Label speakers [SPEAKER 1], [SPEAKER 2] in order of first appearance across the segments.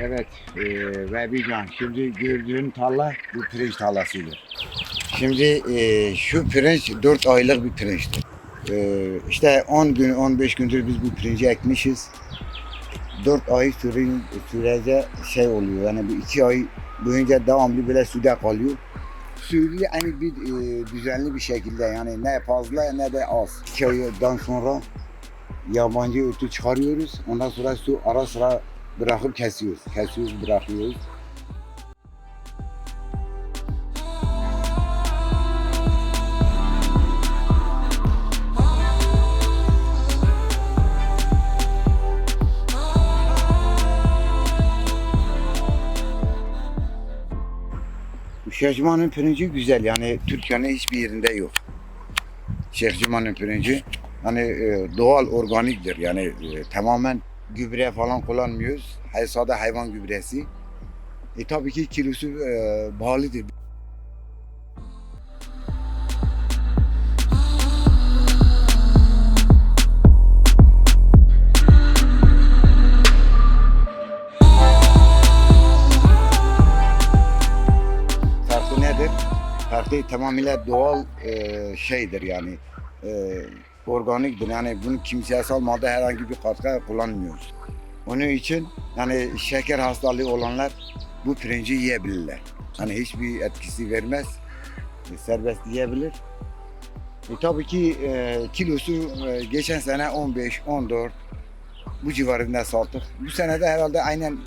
[SPEAKER 1] Evet, e, Vebican. Şimdi gördüğün tarla bu pirinç tarlasıdır. Şimdi e, şu pirinç 4 aylık bir pirinçtir. E, işte 10 gün, 15 gündür biz bu pirinci ekmişiz. 4 ay süre, sürece şey oluyor. Yani bir 2 ay boyunca devamlı böyle suda kalıyor. Suyu yani bir e, düzenli bir şekilde yani ne fazla ne de az. 2 aydan sonra yabancı ötü çıkarıyoruz. Ondan sonra su ara sıra bırakıp kesiyoruz. Kesiyoruz, bırakıyoruz. Şehciman'ın pirinci güzel yani Türkiye'nin hiçbir yerinde yok. Şehciman'ın pirinci hani e, doğal organiktir yani e, tamamen gübre falan kullanmıyoruz. Hay- Sade hayvan gübresi. E tabii ki kilosu e, pahalıdır. Farkı nedir? Farkı tamamıyla doğal e, şeydir yani. E, organiktir yani bunu kimyasal madde herhangi bir katkı kullanmıyoruz. Onun için yani şeker hastalığı olanlar bu pirinci yiyebilirler. Hani hiçbir etkisi vermez. E, serbest yiyebilir. E, tabii ki e, kilosu e, geçen sene 15, 14 bu civarında sattık. Bu sene de herhalde aynen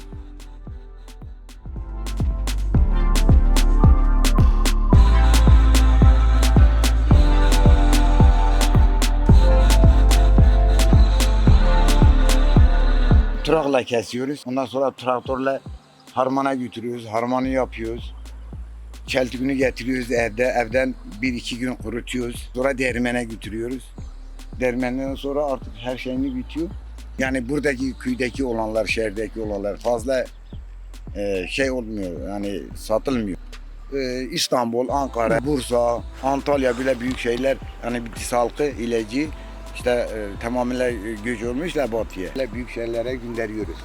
[SPEAKER 1] Trakla kesiyoruz. Ondan sonra traktörle harmana götürüyoruz. Harmanı yapıyoruz. Çeltikini getiriyoruz evde. Evden bir iki gün kurutuyoruz. Sonra dermene götürüyoruz. Dermenden sonra artık her şeyini bitiyor. Yani buradaki köydeki olanlar, şehirdeki olanlar fazla e, şey olmuyor. Yani satılmıyor. E, İstanbul, Ankara, Bursa, Antalya bile büyük şeyler yani bitki halkı ilacı işte e, tamamıyla göç olmuşlar batıya. Büyük şehirlere gönderiyoruz.